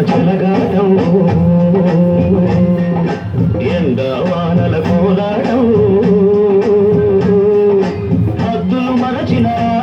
చెలగాటం. ఎండ వానల కోలాటం. హద్దులు మరచినా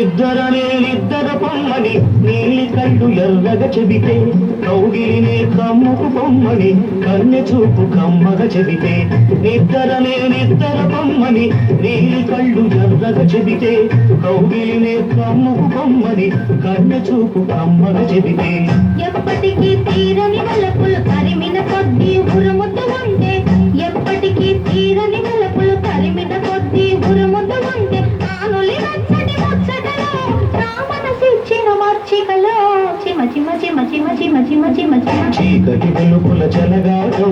ఇద్దరనే నిద్ర పొమ్మని నీలి కళ్ళు ఎర్రగ చెబితే కౌగిలినే కమ్ముకు పొమ్మని కన్నె చూపు కమ్మగ చెబితే నిద్దరనే నిద్దర పొమ్మని నీలి కళ్ళు ఎర్రగ చెబితే కౌగిలినే కమ్ముకు పొమ్మని కన్నె చూపు కమ్మగ చెబితే. ఎప్పటికీ తీరని వలపులు చీకటి వెలుపుల చలగాడు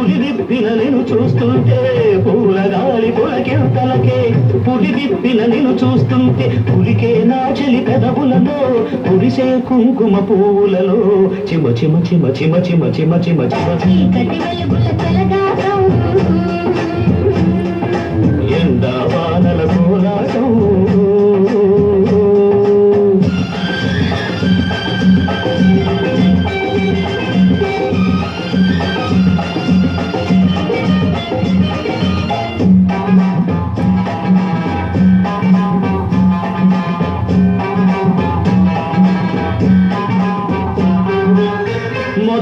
పులి విప్పిన నేను చూస్తుంటే పూల గాలి పులకింతలకే పులి విప్పిన నేను చూస్తుంటే పులికే నా చెలి పెదవులలో. కురిసే కుంకుమ పువ్వులలో చిమ చిమ చిమ చిమ చిమ చిమ చిమ చిమ. ఎండ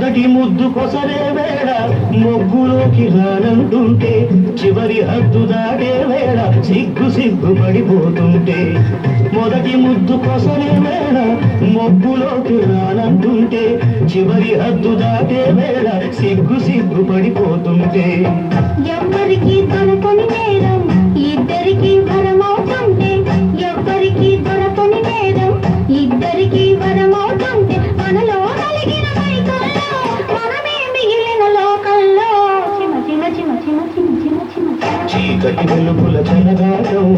మొదటి ముద్దు కొసరే వేళ మొగ్గులోకి రానంటుంటే చివరి హద్దు దాటే వేళ సిగ్గు సిగ్గు పడిపోతుంటే. మొదటి ముద్దు కొసరే వేళ మొగ్గులోకి రానంటుంటే చివరి హద్దు దాటే వేళ సిగ్గు సిగ్గు పడిపోతుంటే. పరమవుతుంటే మనలో కలిగిన చీకటి వెలుపుల చెలగాటం